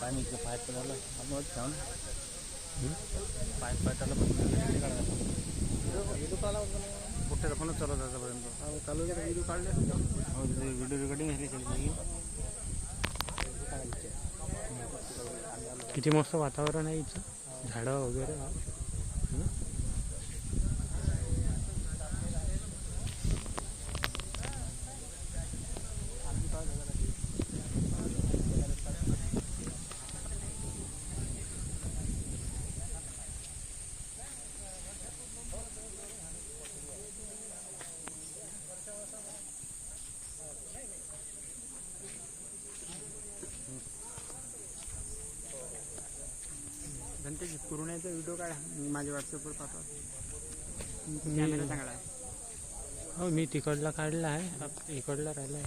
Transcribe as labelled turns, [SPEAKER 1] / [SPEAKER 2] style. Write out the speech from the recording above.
[SPEAKER 1] पाणी पाय पडायला. आपण वर ठेव ना पाय पडायला कुठे फोनच चालवत आतापर्यंत. चालू व्हिडिओ काढले? हो व्हिडिओ रेकॉर्डिंग झाली सगळी.
[SPEAKER 2] किती मस्त वातावरण आहे इथं. झाडं वगैरे.
[SPEAKER 1] घंटेची पुरवण्याचा व्हिडिओ काढा. मी माझ्या व्हॉट्सअपवर पाठवा कॅमेरा चांगला आहे.
[SPEAKER 2] हो मी तिकडला काढला आहे. इकडला राहिला आहे.